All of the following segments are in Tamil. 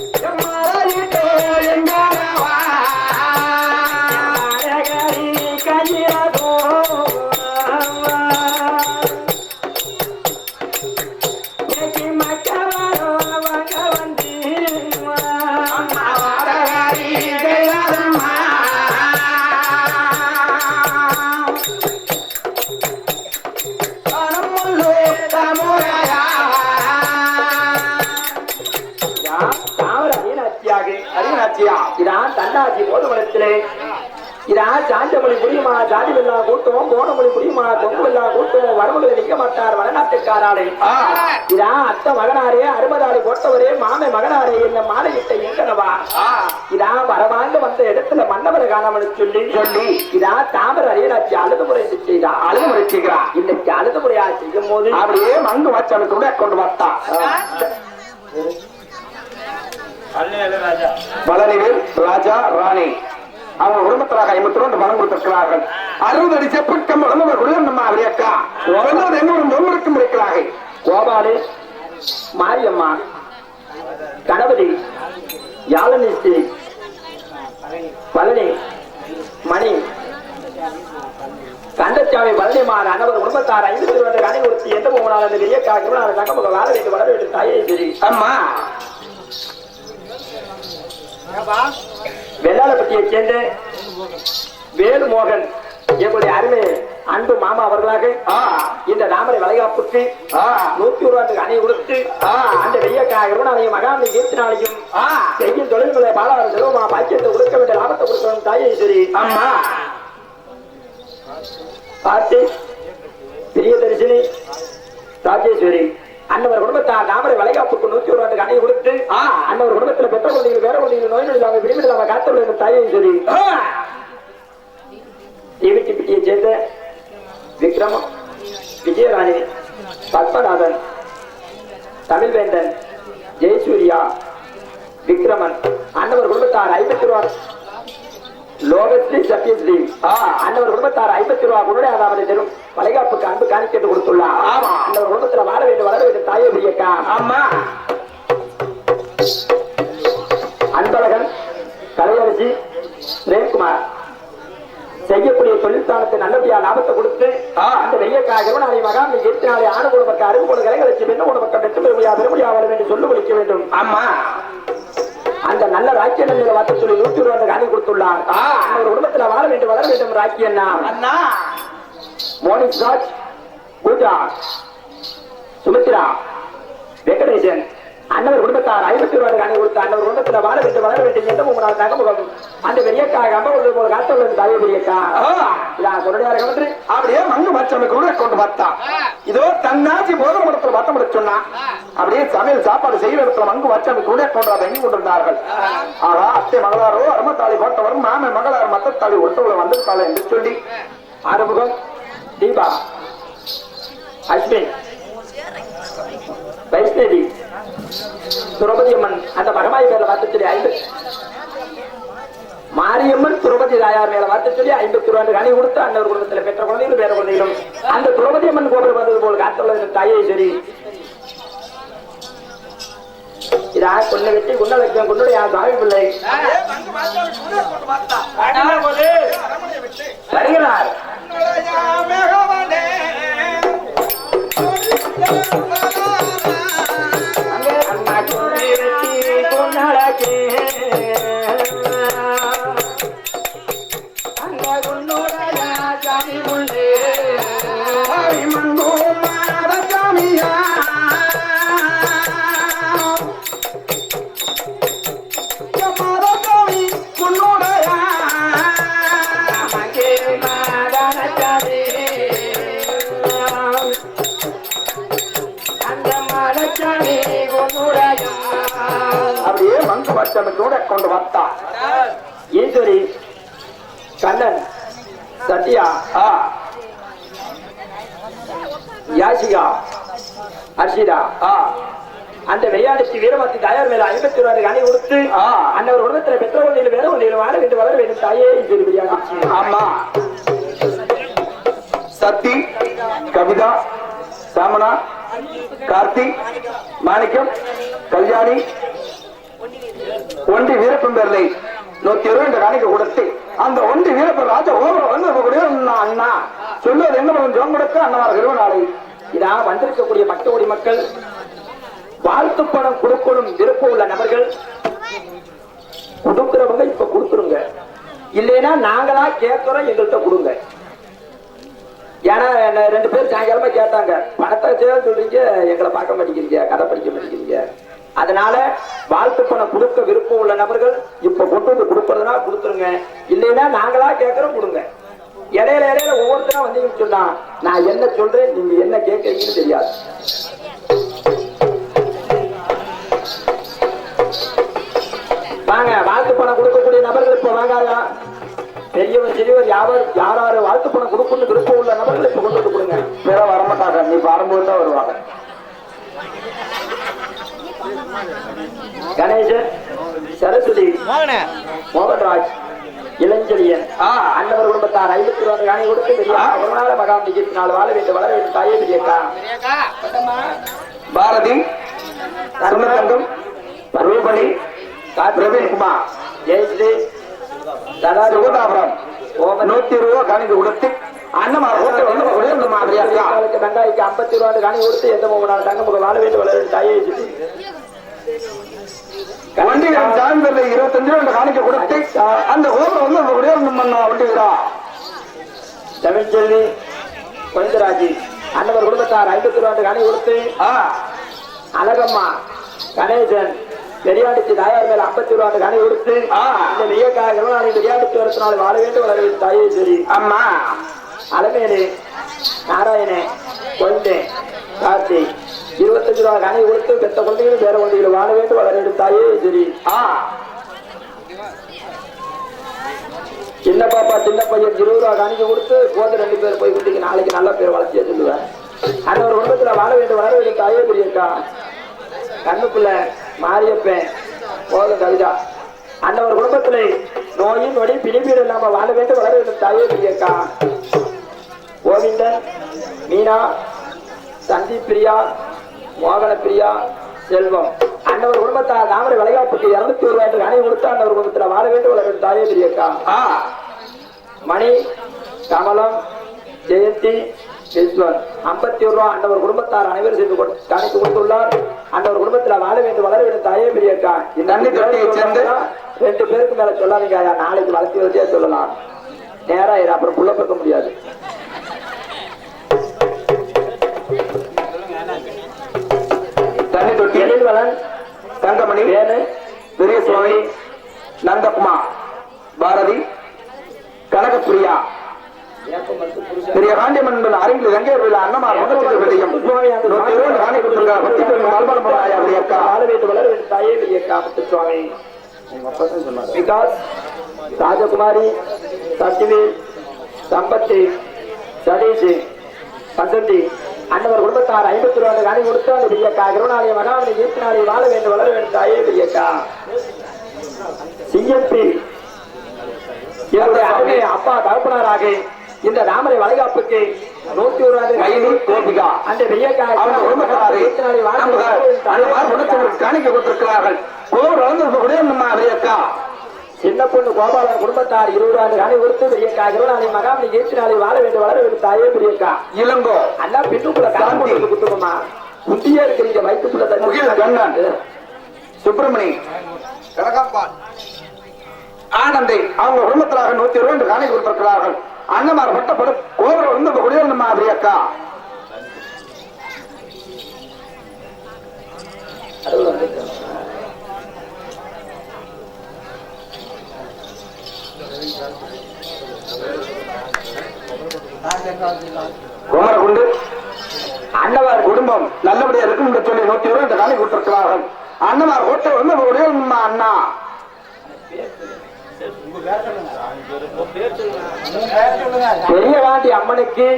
Come on. தண்டாசி போதுமடத்திலே இதான் சாந்தமொழி புரியுமா? ஜாதி வெல்லா கூட்டம் போனமொழி புரியுமா? தொங்கு வெல்லா கூட்டம் வரமுகளை நிற்க மாட்டார் வடநாட்டுக்காராளே ஆ. இதான் அத்த மகனாரே அருமதாரி போட்டவரே மாமை மகனாரே என்ன மாலையிட்ட எங்கனவா ஆ. இதான் வரவாங்க வந்த இடத்துல மன்னவரை காணாமல் சொல்லி. சொல்லி. இதான் தாமர அரியலாட்சி அழுது முறை செய்தா? அழுது முறைச்சுக்கிறா இன்னைக்கு அழுது முறையா செய்யும் போது அப்படியே மங்கு வச்சாலுக்கு கொண்டு வந்தா பழனிவேல் ராஜா ராணி. அவங்க குடும்பத்திலாக ஐம்பத்தி ரெண்டு பணம் கொடுத்திருக்கிறார்கள். அறுபது அடி செப்புக்கம் வளர்ந்தவர் நம்ம அவரையக்கா வளர்ந்தது என்ன ஒரு நொம்பருக்கும் இருக்கிறார்கள். கோபாலு மாரியம்மா கணபதி யாழனிஸ்தி பழனி மணி. கந்தச்சாமி பழனிமார் அனவர் குடும்பத்தார் ஐந்து பேர் வந்து கணி கொடுத்து எந்த மூணாவது அந்த பெரிய காக்கிரமணால தங்கமுக வாழ வேண்டும் வர வேண்டும் தாயே சரி அம்மா வெள்ளாளப்பட்டியை சேர்ந்த வேலுமோகன் எங்களுடைய அருமை அன்பு மாமா அவர்களாக. இந்த ராமரை வளைகாப்புக்கு. நூத்தி ஒரு ரூபாய்க்கு அணை கொடுத்து. அந்த வெய்யக்காக மகாமி கீர்த்தினாலையும் ஆ. செய்யும் தொழில்களை பாலாவர செல்வமா பாக்கியத்தை கொடுக்க வேண்டிய லாபத்தை கொடுக்க வேண்டும் தாயே சரி அம்மா பார்த்து பிரியதரிசினி ராஜேஸ்வரி அன்னவர் குடும்பத்தார் ராமரை வளைகாப்புக்கு நூத்தி ஒரு ரூபாய்க்கு அணை கொடுத்து. அன்னவர் குடும்பத்துல குழந்தைகள் வேற குழந்தைகள் நோய் நொடி இல்லாம விடுமில் இல்லாம காத்து வேண்டும் தாயே சரி ஆ. டிவிடிபிடியை சேர்ந்த விக்ரமம் விஜயராணி பத்மநாதன் தமிழ்வேந்தன் ஜெயசூர்யா விக்ரமன் அன்னவர் குடும்பத்தார் ஐம்பத்தி ரூபா லோகஸ்ரீ சத்யஸ்ரீ ஆ. அன்னவர் குடும்பத்தார் ஐம்பத்தி ரூபா முன்னுடைய அதாவது தரும் வளைகாப்புக்கு அன்பு காணிக்கட்டு கொடுத்துள்ளார் ஆமா. அன்னவர் குடும்பத்துல வாழ வேண்டும் வளர வேண்டும் தாயே பிரியக்கா அம்மா கலையரசி பிரேம்குமார் செய்யக்கூடிய தொழிற்சாலத்தை நல்லபடியா லாபத்தை கொடுத்து. அந்த வெய்யக்காக நாளை மகாமி எட்டு நாளை ஆணு குடும்பக்க அருகு குடு கலைகளுக்கு பெண்ணு குடும்பக்க பெற்று பெருமையா பெருமையா வர வேண்டும் சொல்லு ஒழிக்க வேண்டும். அம்மா அந்த நல்ல ராக்கிய நல்ல வார்த்தை சொல்லி நூத்தி ரூபாய் காணி கொடுத்துள்ளார். ஒரு குடும்பத்துல வாழ வேண்டும் வளர வேண்டும் ராக்கி அண்ணா. அண்ணா. மோனிஷ் ராஜ் பூஜா சுமித்ரா வெங்கடேசன். அன்னவர் குடும்பத்தார் ஐம்பத்தி ரூபாய் காணி கொடுத்த அன்னவர் குடும்பத்துல வாழ வேண்டும் வளர வேண்டும் எந்த மூணு தகமுகம் அந்த பெரியக்காக அம்மா உள்ளது போல காத்த உள்ளது தாயே பெரியக்கா. இதான் சொல்லுடைய கவன்று அப்படியே மங்கு வச்சவனுக்கு கூட கொண்டு வந்தா இதோ தன்னாச்சி போதன மடத்துல வட்டம் முடிச்சு சொன்னா அப்படியே சமையல் சாப்பாடு செய்யற இடத்துல மங்கு வச்சவனுக்கு கூட கொண்டு அதை கொண்டிருந்தார்கள். ஆகா அத்தை மகளாரோ அருமத்தாளி போட்டவர் மாமன் மகளார் மத்தத்தாளி ஒருத்தவளை வந்திருக்காள் என்று சொல்லி ஆறுமுகம் தீபா அஸ்வின் வைஷ்ணவி துரபதி அம்மன் அந்த மகமாய் மேல வார்த்தை ஐம்பது. மாரியம்மன் துரபதி தாயார் மேல வார்த்தை சொல்லி ஐம்பத்தி ரூபாய் கனி கொடுத்து அன்னவர் குடும்பத்துல பெற்ற குழந்தைகளும் பேர குழந்தைகளும். அந்த துரபதி அம்மன் கோபுரம் வந்தது போல் காத்துள்ளது தாயை சரி. இதா கொன்னை வெட்டி குன்ன வைக்கும் குன்னுடைய சாமி பிள்ளை. வருகிறார். அப்படியே மங்கு வச்சவனுக்கு கூட கொண்டு வந்தா ஈஸ்வரி கண்ணன் சத்யா யாசிகா அர்ஷிதா ஆ. அந்த வெய்யாடுச்சி வீரமத்தி தாயார் மேல ஐம்பத்தி ஒரு அணி கொடுத்து அந்த ஒரு உலகத்துல பெற்ற ஒன்றில் வேற ஒன்றில் வாழ வேண்டும் வளர வேண்டும் தாயே ஈஸ்வரி ஆமா. சத்தி கவிதா சாமனா கார்த்திக் மாணிக்கம் கல்யாணி ஒண்டி வீரப்பன் பேர்லை. நூத்தி இருபது காணிக்க கொடுத்து அந்த ஒன்று வீரப்பன் ராஜா ஓபரம் வந்து நம்ம கூட அண்ணா, சொல்லுவது என்ன பண்ணும் ஜோம் கொடுக்க அண்ணாவார் திருவண்ணாலை இதா வந்திருக்கக்கூடிய மக்களுடைய மக்கள் வாழ்த்து பணம் கொடுக்கணும் விருப்பம் உள்ள நபர்கள் கொடுக்கிறவங்க இப்ப கொடுத்துருங்க. இல்லைன்னா நாங்களா கேட்கிறோம் எங்கள்கிட்ட கொடுங்க. ஏன்னா என்ன ரெண்டு பேர் சாயங்காலமா கேட்டாங்க. பணத்தை சொல்றீங்க எங்களை பார்க்க மாட்டேங்கிறீங்க கதை படிக்க மாட்டேங்கிறீங்க. அதனால வாழ்த்து பணம் கொடுக்க விருப்பம் உள்ள நபர்கள் இப்ப கொண்டு வந்து கொடுக்கறதுனா கொடுத்துருங்க. இல்லைன்னா நாங்களா கேட்கறோம் கொடுங்க. இடையில இடையில ஒவ்வொருத்தரும் வந்தீங்கன்னு சொன்னா நான் என்ன சொல்றேன் நீங்க என்ன கேட்கறீங்கன்னு தெரியாது. வாங்க வாழ்த்து பணம் கொடுக்கக்கூடிய நபர்கள் இப்ப வாங்காதா? பெரியவர் சிறியவர் யாவர் யாராரு வாழ்த்து பணம் கொடுக்கணும் விருப்பம் உள்ள நபர்கள் இப்ப கொண்டு வந்து கொடுங்க. வேற வரமாட்டாங்க நீ வரும்போது தான் வருவாங்க. கணேசன் சரஸ்வதி மோகன்ராஜ் இளஞ்செழியன். குடும்பத்தார் ஐம்பத்தி ஒன்று காணி கொடுத்து பெரிய மகாம் நிகழ்ச்சி வாழ வேண்டும் வளர வேண்டும். தாயே பெரியக்கா பாரதி சுமத்தங்கம் ரூபணி பிரவீன்குமார் ஜெயஸ்ரீ சதா சுகதாபுரம் நூத்தி இருபது காணிக்க கொடுத்து ஹோட்டல் வந்து மாதிரியா வெங்காய்க்கு ஐம்பத்தி ரூபாய் காணி கொடுத்து எந்த மூணு நாள் தங்க முக வாழ வேண்டும் வளர வேண்டும் தாயே சித்தி வண்டிகள் சார்ந்தது இருபத்தஞ்சு ரூபாய் காணிக்க கொடுத்து அந்த ஹோட்டல் வந்து நம்ம கூட நம்ம வண்டிகளா தமிழ்ச்செல்வி கொஞ்சராஜி அன்னவர் குடும்பத்தார் ஐம்பத்தி ரூபாய் காணி கொடுத்து அழகம்மா கணேசன் பெரியாண்டிக்கு தாயார் மேல ஐம்பத்தி ரூபாய் காணி கொடுத்து. இந்த நெய்யக்காக இருபது பெரியாண்டிக்கு வருஷ நாள் வாழ வேண்டும் வளர தாயே சரி ஆமா அலமேலு நாராயணே கொண்டே கார்த்தி இருபத்தஞ்சு ரூபாய் கனி கொடுத்து பெத்த குழந்தைகளும் பேர குழந்தைகளும் வாழ வேண்டும் வளர எடுத்தாயே சரி ஆ. சின்ன பாப்பா சின்ன பையன் இருபது ரூபா காணிக்க கொடுத்து போது ரெண்டு பேர் போய் குட்டிக்கு நாளைக்கு நல்ல பேர் வளர்த்தியா சொல்லுவேன் அந்த ஒரு குடும்பத்துல வாழ வேண்டும் வளர வேண்டும் தாயே பெரியக்கா கண்ணுக்குள்ள மாரியப்பேன் போதும் கவிதா. அந்த ஒரு குடும்பத்துல நோயும் நொடி பிடிப்பீடு இல்லாம வாழ வேண்டும் வளர வேண்டும் தாயே பெரியக்கா கோவிந்தன் மீனா சந்தீப் பிரியா மோகன பிரியா செல்வம். அன்னவர் குடும்பத்தார் தாமரை வளைகாப்புக்கு இருநூத்தி ஒரு ரூபாய் அணை கொடுத்து அன்னவர் குடும்பத்துல வாழ வேண்டும் வேண்டும் தாயே பெரியக்கா. மணி கமலம் ஜெயந்தி விஸ்வன். ஐம்பத்தி ஒரு ரூபா அந்தவர் குடும்பத்தார் அனைவரும் சேர்ந்து காணிக்கு கொடுத்துள்ளார். அந்தவர் குடும்பத்துல வாழ வேண்டும் வளர வேண்டும் தாயே பெரியக்கா. இந்த ரெண்டு பேருக்கு மேல சொல்லாதீங்க நாளைக்கு வளர்த்தி வளர்த்தியா சொல்லலாம். நேரா இரு அப்புறம் புள்ள பார்க்க முடியாது. எழில்வளன் தங்கமணி வேணு பெரிய சுவாமி நந்தகுமார் பாரதி கனகப்பிரியா பெரிய காண்டியம்மன் கங்கையர் அண்ணமார் முதலமைச்சர் விலையும் நூத்தி இருபது காணி கொடுத்திருக்கார் பத்தி பெரும் மல்பரம்பராயா அப்படியக்கா வாழ வேண்டும் வளர தாயே பெரியக்கா முத்துசுவாமி விகாஸ் ராஜகுமாரி சத்யவேல் சம்பத்தி சதீஷ் வசந்தி அன்னவர் குடும்பத்தார் ஐம்பத்தி ரூபாய் காணி கொடுத்து அந்த பெரியக்கா கருணாலய மகாமணி கீர்த்தனாலி வாழ வேண்டும் வளர வேண்டும் தாயே பெரியக்கா. சிஎம்பி இவருடைய அருமை அப்பா தகப்பனாராக இந்த ராமரை வளைகாப்புக்கு நூத்தி ஒரு கைதி கோபிகா. அந்த பெரியக்கா குடும்பத்தாரை காணிக்க கொடுத்திருக்கிறார்கள் வந்து கூட நம்ம அப்படியக்கா சின்ன பொண்ணு கோபாலன் குடும்பத்தார் இருபது ஆண்டு காணி கொடுத்து பெரியக்கா. இருபது மகாமணி கீர்த்தி நாளை வாழ வேண்டும் வளர வேண்டும் தாயே பெரியக்கா. இளங்கோ. அண்ணா பின்னுக்குள்ள. காந்தி குத்துக்கமா குட்டியா இருக்கிறீங்க வயிற்றுக்குள்ள முகில் கண்ணன். சுப்பிரமணி. ஆனந்தை. அவங்க குடும்பத்திலாக நூத்தி இருபது காணி கொடுத்திருக்கிறார்கள். அண்ணமார் பட்டப்படும் கோவில் வந்து குடியிருந்த மாதிரி அக்கா குமரகுண்டு அண்ணவார் குடும்பம் நல்லபடியா இருக்கும் என்று சொல்லி நூத்தி இருபது காணி கொடுத்திருக்கிறார்கள். அண்ணமார் ஹோட்டல் வந்து குடியிருந்த அண்ணா. பெரியவாண்டி அம்மனுக்கு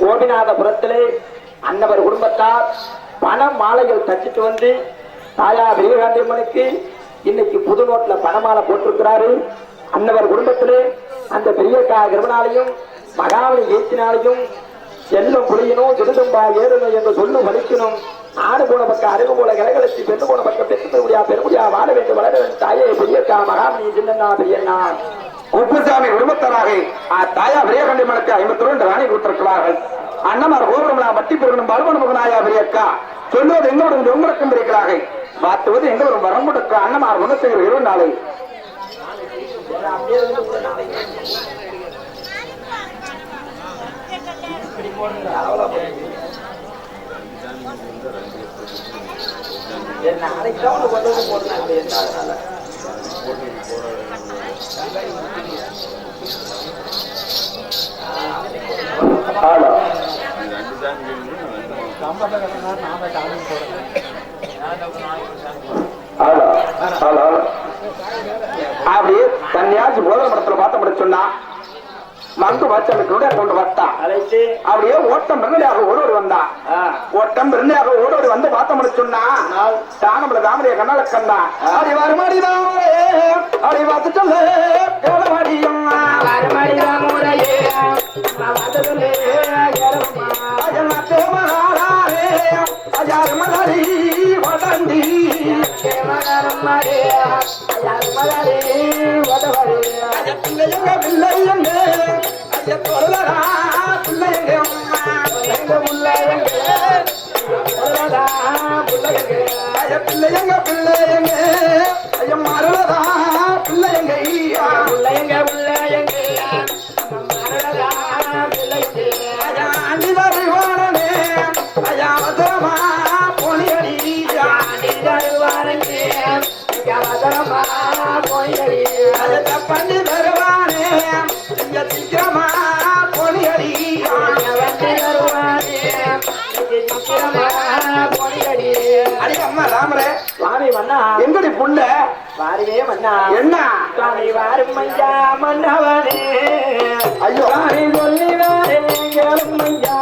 கோபிநாதபுரத்திலே அன்னவர் குடும்பத்தார் பண மாலைகள் தச்சிட்டு வந்து தாயா பெரியகாண்டி அம்மனுக்கு இன்னைக்கு புது நோட்ல பணமாலை போட்டிருக்கிறாரு. அன்னவர் குடும்பத்திலே அந்த பெரிய கிருமனாலையும் மகாவலி ஏற்றினாலையும் செல்லும் புரியணும் திருதும்பா ஏறணும் என்று சொல்லும் வலிக்கணும் ஆடு போன பக்கம் அருகு போல கிரகலட்சி பெண்ணு போன பக்கம் பெற்று பெருமுடியா பெருமுடியா வாழ வேண்டும் வளர வேண்டும். தாயே பெரியக்கா மகாமணி சின்னண்ணா பெரியண்ணா. குப்புசாமி குடும்பத்தராக ஆ தாயா விரையகண்டி மனக்கு ஐம்பத்தி ரெண்டு ராணி கொடுத்திருக்கிறார்கள் அண்ணமார் கோபுரம்லா மட்டி பெருகணும் பல்வன முகனாயா பெரியக்கா சொல்லுவது எங்களோட உங்களுக்கும் இருக்கிறார்கள். எந்த ஒரு வரம்புடுக்கு அண்ணமார் குணசேகர் இரு நாளை. நாளைக்கு தான் உனக்கு வந்து போடலாம் என்ன அதனால அப்படியே தன்னியாச்சு போதன மடத்துல பார்த்த முடிச்சு சொன்னா மங்கு வச்சனுக்கு கொண்டு வந்தான் அப்படியே ஓட்டம் மிருந்தையாக ஓடோடி வந்தா. ஆ, ஓட்டம் மிருந்தையாக ஓடோடி வந்து பார்த்த முடிச்சு சொன்னா தானமல தாமரைய கண்ணால கண்ணா அடி வருமாடி தாமரே அடி பார்த்து சொல்லு கேளமாடியும் ஏறம்மா. அஜனத்தே மகாராரே அஜார் மலரி யார் மலரே, எங்க புள்ள எங்க, சொல்லடா புள்ள மன்னா எங்கடி புள்ள? வாரியே மன்னா. என்ன? காலை வாரும் ஐயா மன்னவனே ஐயோ. காலை சொல்லி வாரும் ஐயா மன்னா